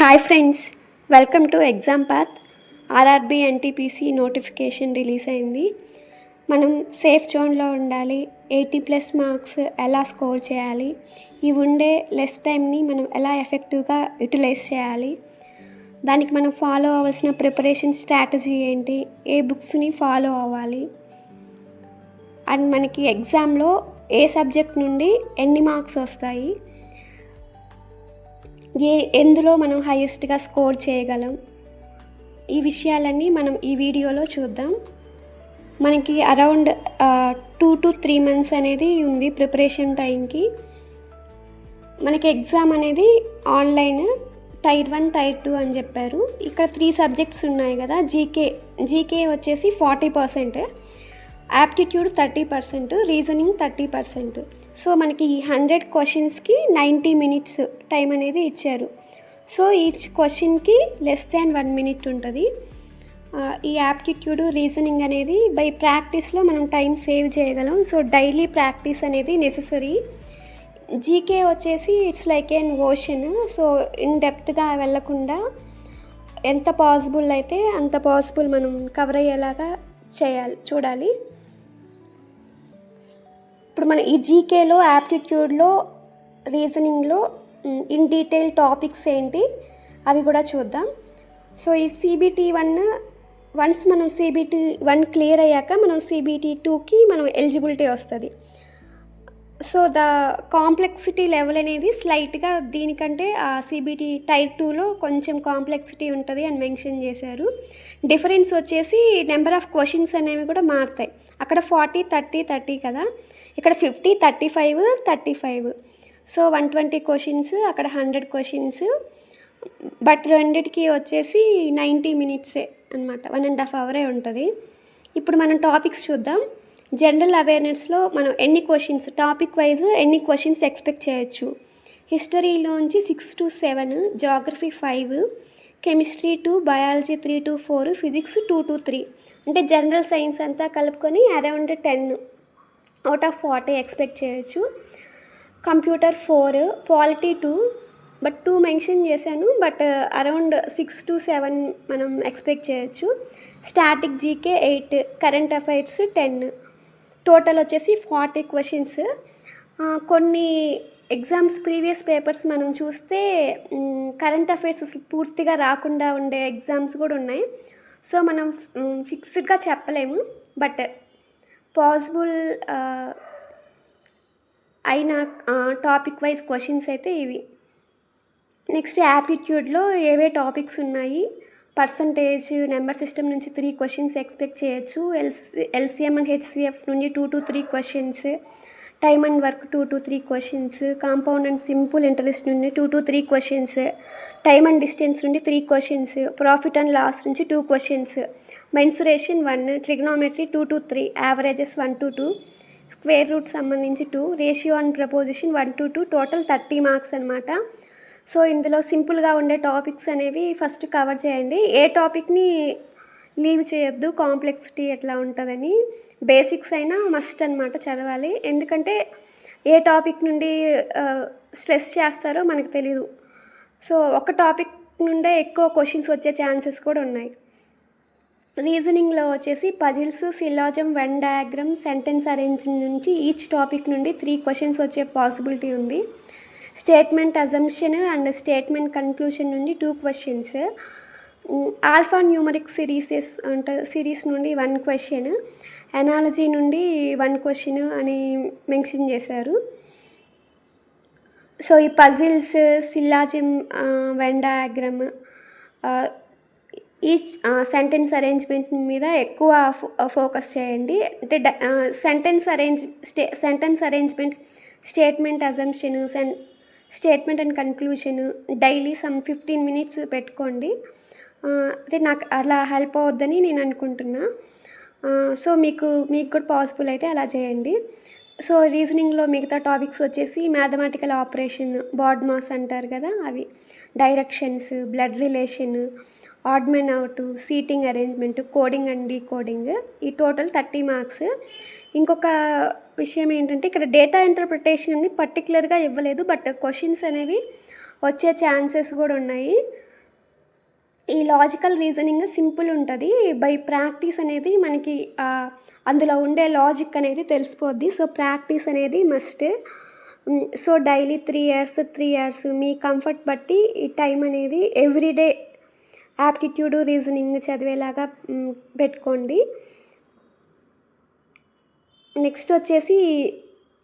Hi friends welcome to exam path RRB NTPC notification release అయింది. మనం safe జోన్లో ఉండాలి ఎయిటీ ప్లస్ మార్క్స్ ఎలా స్కోర్ చేయాలి ఈ ఉండే లెస్ టైంని మనం ఎలా ఎఫెక్టివ్గా యూటిలైజ్ చేయాలి దానికి మనం ఫాలో అవ్వాల్సిన ప్రిపరేషన్ స్ట్రాటజీ ఏంటి ఏ బుక్స్ని ఫాలో అవ్వాలి అండ్ మనకి ఎగ్జామ్లో ఏ సబ్జెక్ట్ నుండి ఎన్ని మార్క్స్ వస్తాయి ఏ ఎందులో మనం హైయెస్ట్గా స్కోర్ చేయగలం? ఈ విషయాలన్నీ మనం ఈ వీడియోలో చూద్దాం. మనకి around two to three months అనేది ఉంది ప్రిపరేషన్ టైంకి. మనకి ఎగ్జామ్ అనేది online tier one tier two అని చెప్పారు. ఇక్కడ త్రీ సబ్జెక్ట్స్ ఉన్నాయి కదా జీకే జీకే వచ్చేసి forty percent. Aptitude thirty percent reasoning thirty percent. So మనకి ఈ హండ్రెడ్ క్వశ్చన్స్కి నైంటీ మినిట్స్ టైం అనేది ఇచ్చారు. సో ఈచ్ క్వశ్చన్కి లెస్ దాన్ వన్ మినిట్ ఉంటుంది. ఈ యాప్టిట్యూడ్ రీజనింగ్ అనేది బై ప్రాక్టీస్లో మనం టైం సేవ్ చేయగలం. సో డైలీ ప్రాక్టీస్ అనేది నెససరీ. జీకే వచ్చేసి it's like an ocean. So in డెప్త్గా వెళ్ళకుండా ఎంత పాసిబుల్ అయితే అంత పాసిబుల్ మనం కవర్ అయ్యేలాగా చేయాలి చూడాలి. ఇప్పుడు మన ఈ జీకేలో యాప్టిట్యూడ్లో రీజనింగ్లో ఇన్ డీటెయిల్ టాపిక్స్ ఏంటి అవి కూడా చూద్దాం. సో ఈ సిబిటీ వన్ వన్స్ మనం సిబిటీ వన్ క్లియర్ అయ్యాక మనం సిబిటీ టూకి మనం ఎలిజిబిలిటీ వస్తుంది. సో ద కాంప్లెక్సిటీ లెవెల్ అనేది స్లైట్గా దీనికంటే ఆ సిబిటి టైర్ టూలో కొంచెం కాంప్లెక్సిటీ ఉంటుంది అని మెన్షన్ చేశారు. డిఫరెన్స్ వచ్చేసి నెంబర్ ఆఫ్ క్వశ్చన్స్ అనేవి కూడా మారుతాయి. అక్కడ ఫార్టీ థర్టీ థర్టీ కదా? ఇక్కడ fifty thirty five thirty five. So one twenty questions అక్కడ హండ్రెడ్ క్వశ్చన్స్. బట్ రెండిటికి వచ్చేసి నైంటీ మినిట్సే అనమాట వన్ అండ్ హాఫ్ అవరే ఉంటుంది. ఇప్పుడు మనం టాపిక్స్ చూద్దాం. జనరల్ అవేర్నెస్లో మనం ఎన్ని క్వశ్చన్స్ టాపిక్ వైజ్ ఎన్ని క్వశ్చన్స్ ఎక్స్పెక్ట్ చేయొచ్చు? హిస్టరీలోంచి six to seven geography five chemistry two biology three to four physics two to three. అంటే జనరల్ సైన్స్ అంతా కలుపుకొని around ten out of forty expect చేయొచ్చు. Computer four polity two but two mention చేశాను but around six to seven మనం expect చేయొచ్చు. Static GK eight current affairs ten. Total వచ్చేసి forty questions కొన్ని exams previous papers మనం చూస్తే current affairs పూర్తిగా రాకుండా ఉండే ఎగ్జామ్స్ కూడా ఉన్నాయి. సో మనం ఫిక్స్డ్గా చెప్పలేము. బట్ పాసిబుల్ అయిన టాపిక్ వైజ్ క్వశ్చన్స్ అయితే ఇవి. నెక్స్ట్ యాప్టిట్యూడ్లో ఏవే టాపిక్స్ ఉన్నాయి? పర్సంటేజ్ నెంబర్ సిస్టమ్ నుంచి త్రీ క్వశ్చన్స్ ఎక్స్పెక్ట్ చేయొచ్చు. ఎల్స్ ఎల్సిఎం అండ్ హెచ్సిఎఫ్ నుండి two to three questions time and work two to three questions compound and simple interest నుండి two to three questions time and distance నుండి three questions profit and loss నుంచి two questions mensuration one trigonometry two to three averages one to two square root సంబంధించి two ratio and proportion one to two total thirty marks అనమాట so ఇందులో సింపుల్గా ఉండే topics అనేవి first cover చేయండి. ఏ టాపిక్ని leave చేయొద్దు కాంప్లెక్సిటీ ఎట్లా ఉంటుందని. బేసిక్స్ అయినా మస్ట్ అనమాట చదవాలి. ఎందుకంటే ఏ టాపిక్ నుండి స్ట్రెస్ చేస్తారో మనకు తెలియదు సో ఒక టాపిక్ నుండే ఎక్కువ క్వశ్చన్స్ వచ్చే ఛాన్సెస్ కూడా ఉన్నాయి. రీజనింగ్లో వచ్చేసి puzzles syllogism venn diagram sentence arrange నుంచి ఈచ్ టాపిక్ నుండి త్రీ క్వశ్చన్స్ వచ్చే పాసిబిలిటీ ఉంది. Statement assumption and statement conclusion నుండి two questions alpha numeric series అంటే సిరీస్ నుండి వన్ క్వశ్చన్ ఎనాలజీ నుండి వన్ క్వశ్చన్ అని మెన్షన్ చేశారు. సో ఈ పజిల్స్ సిల్లాజిమ్ వెండాగ్రమ్ ఈ సెంటెన్స్ అరేంజ్మెంట్ మీద ఎక్కువ ఫోకస్ చేయండి. అంటే సెంటెన్స్ అరేంజ్ స్టే sentence arrangement statement assumption సెన్ statement and conclusion daily some fifteen minutes పెట్టుకోండి. అదే నాకు అలా హెల్ప్ అవుద్దని నేను అనుకుంటున్నా. సో మీకు మీకు కూడా పాసిబుల్ అయితే అలా చేయండి. సో రీజనింగ్లో మిగతా టాపిక్స్ వచ్చేసి మ్యాథమెటికల్ ఆపరేషన్ బాడ్ మాస్ అంటారు కదా అవి directions blood relation odd man out seating arrangement coding and decoding ఈ టోటల్ థర్టీ మార్క్స్ ఇంకొక విషయం ఏంటంటే ఇక్కడ డేటా ఇంటర్ప్రిటేషన్ ఉంది పర్టికులర్గా ఇవ్వలేదు బట్ క్వశ్చన్స్ అనేవి వచ్చే ఛాన్సెస్ కూడా ఉన్నాయి. ఈ లాజికల్ రీజనింగ్ సింపుల్ ఉంటుంది. బై ప్రాక్టీస్ అనేది మనకి అందులో ఉండే లాజిక్ అనేది తెలిసిపోద్ది. సో ప్రాక్టీస్ అనేది must so daily three years three years మీ కంఫర్ట్ బట్టి ఈ టైం అనేది ఎవ్రీడే యాప్టిట్యూడ్ రీజనింగ్ చదివేలాగా పెట్టుకోండి. నెక్స్ట్ వచ్చేసి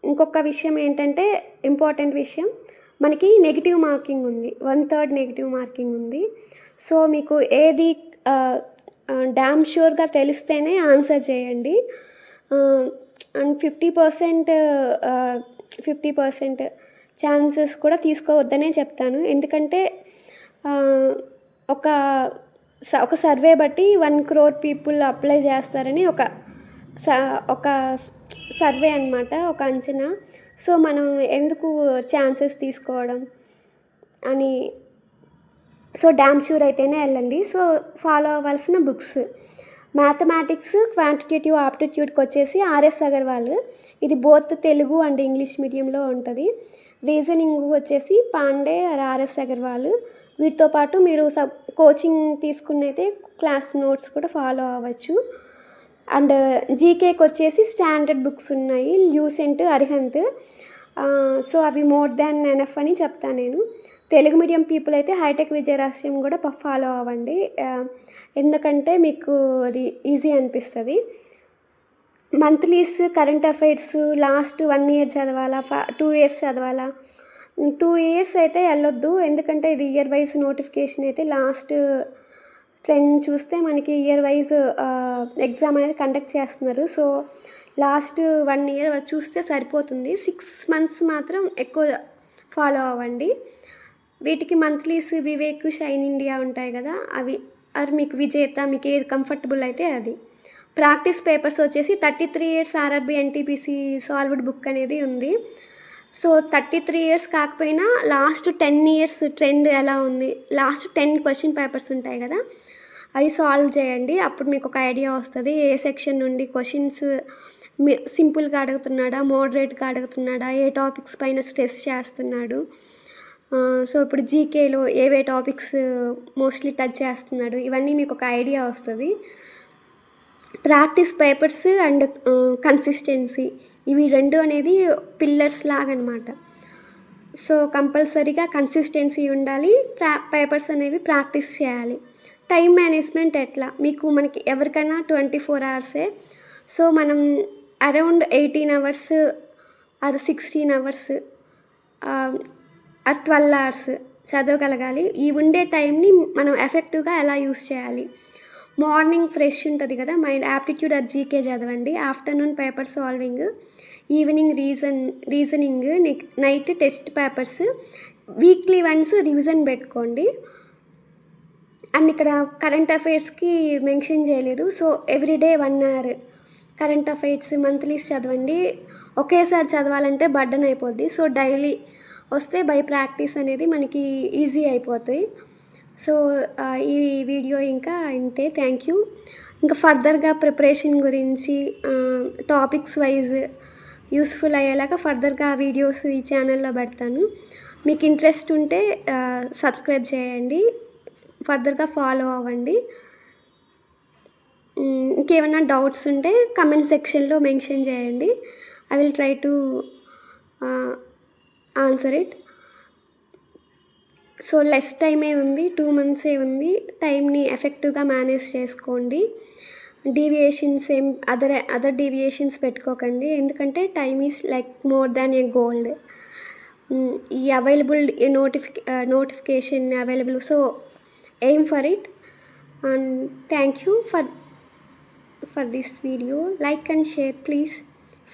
ఇంకొక విషయం ఏంటంటే ఇంపార్టెంట్ విషయం మనకి నెగిటివ్ మార్కింగ్ ఉంది. వన్ థర్డ్ నెగిటివ్ మార్కింగ్ ఉంది. సో మీకు ఏది డ్యామ్ షూర్గా తెలిస్తేనే ఆన్సర్ చేయండి. And fifty percent fifty percent chances కూడా తీసుకోవద్దనే చెప్తాను. ఎందుకంటే ఒక స- ఒక సర్వే బట్టి వన్ క్రోర్ పీపుల్ అప్లై చేస్తారని ఒక స ఒక సర్వే అన్నమాట ఒక అంచనా. సో మనం ఎందుకు ఛాన్సెస్ తీసుకోవడం అని సో డ్యామ్ షూర్ అయితేనే వెళ్ళండి. సో ఫాలో అవ్వాల్సిన బుక్స్. మ్యాథమెటిక్స్ క్వాంటిటేటివ్ ఆప్టిట్యూడ్కి వచ్చేసి ఆర్ఎస్ అగర్వాల్. ఇది బోత్ తెలుగు అండ్ ఇంగ్లీష్ మీడియంలో ఉంటుంది. రీజనింగ్ వచ్చేసి పాండే ఆర్ఎస్ అగర్వాల్. వీటితో పాటు మీరు సబ్ కోచింగ్ తీసుకున్నైతే క్లాస్ నోట్స్ కూడా ఫాలో అవ్వచ్చు. అండ్ జీకేకి వచ్చేసి స్టాండర్డ్ బుక్స్ ఉన్నాయి. ల్యూసెంట్ అర్హంత్. సో అవి మోర్ దాన్ ఎనఫ్ అని చెప్తాను నేను. తెలుగు మీడియం పీపుల్ అయితే హైటెక్ విజయరహస్యం కూడా ఫాలో అవ్వండి. ఎందుకంటే మీకు అది ఈజీ అనిపిస్తుంది. Monthlies current affairs last one year చదవాలా ఫా టూ ఇయర్స్ చదవాలా? టూ ఇయర్స్ అయితే వెళ్ళొద్దు. ఎందుకంటే ఇది ఇయర్ వైజ్ నోటిఫికేషన్ అయితే లాస్ట్ ట్రెండ్ చూస్తే మనకి ఇయర్ వైజ్ ఎగ్జామ్ అనేది కండక్ట్ చేస్తున్నారు. సో లాస్ట్ వన్ ఇయర్ చూస్తే సరిపోతుంది. సిక్స్ మంత్స్ మాత్రం ఎక్కువ ఫాలో అవ్వండి. వీటికి మంత్లీస్ వివేక్ షైన్ ఇండియా ఉంటాయి కదా అవి అది మీకు విజేత మీకు ఏది కంఫర్టబుల్ అయితే అది. ప్రాక్టీస్ పేపర్స్ వచ్చేసి thirty three years RRB NTPC solved book అనేది ఉంది. సో థర్టీ త్రీ ఇయర్స్ కాకపోయినా లాస్ట్ టెన్ ఇయర్స్ ట్రెండ్ ఎలా ఉంది? లాస్ట్ టెన్ క్వశ్చన్ పేపర్స్ ఉంటాయి కదా అవి సాల్వ్ చేయండి. అప్పుడు మీకు ఒక ఐడియా వస్తుంది. ఏ సెక్షన్ నుండి క్వశ్చన్స్ సింపుల్గా అడుగుతున్నాడా మోడరేట్గా అడుగుతున్నాడా ఏ టాపిక్స్ పైన స్ట్రెస్ చేస్తున్నాడు? సో ఇప్పుడు జీకేలో ఏవే టాపిక్స్ మోస్ట్లీ టచ్ చేస్తున్నాడు? ఇవన్నీ మీకు ఒక ఐడియా వస్తుంది. ప్రాక్టీస్ పేపర్స్ అండ్ కన్సిస్టెన్సీ ఇవి రెండు అనేది పిల్లర్స్ లాగా అనమాట సో కంపల్సరీగా కన్సిస్టెన్సీ ఉండాలి ప్రా పేపర్స్ అనేవి ప్రాక్టీస్ చేయాలి. టైం మేనేజ్మెంట్ ఎట్లా? మీకు మనకి ఎవరికైనా ట్వంటీ ఫోర్ అవర్సే సో మనం around eighteen hours or sixteen hours or twelve hours చదవగలగాలి. ఈ ఉండే టైంని మనం ఎఫెక్టివ్గా ఎలా యూస్ చేయాలి? మార్నింగ్ ఫ్రెష్ ఉంటుంది కదా మైండ్ యాప్టిట్యూడ్ అది జీకే చదవండి. Afternoon paper solving evening reason reasoning night test papers weekly once revision పెట్టుకోండి. అండ్ ఇక్కడ కరెంట్ అఫైర్స్కి మెన్షన్ చేయలేదు so every day one hour current affairs monthlies చదవండి. ఒకేసారి చదవాలంటే బడ్డన్ అయిపోద్ది సో డైలీ వస్తే బై ప్రాక్టీస్ అనేది మనకి ఈజీ అయిపోతాయి. సో ఈ వీడియో ఇంకా ఇంతే. థ్యాంక్ యూ ఇంకా ఫర్దర్గా ప్రిపరేషన్ గురించి టాపిక్స్ వైజ్ యూస్ఫుల్ అయ్యేలాగా ఫర్దర్గా వీడియోస్ ఈ ఛానల్లో పెడతాను. మీకు ఇంట్రెస్ట్ ఉంటే సబ్స్క్రైబ్ చేయండి. ఫర్దర్గా ఫాలో అవ్వండి. ఇంకేమైనా డౌట్స్ ఉంటే కమెంట్ సెక్షన్లో మెన్షన్ చేయండి. I will try to answer it. So less టైమే ఉంది టూ మంత్సే ఉంది. టైంని ఎఫెక్టివ్గా మేనేజ్ చేసుకోండి. డీవియేషన్స్ ఏం అదర్ అదర్ డీవియేషన్స్ పెట్టుకోకండి. ఎందుకంటే time is like more than a gold. ఈ available నోటిఫికే notification available. So aim for it. And thank you for for this video. Like and share please.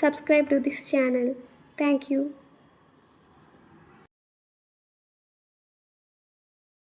Subscribe to this channel. Thank you.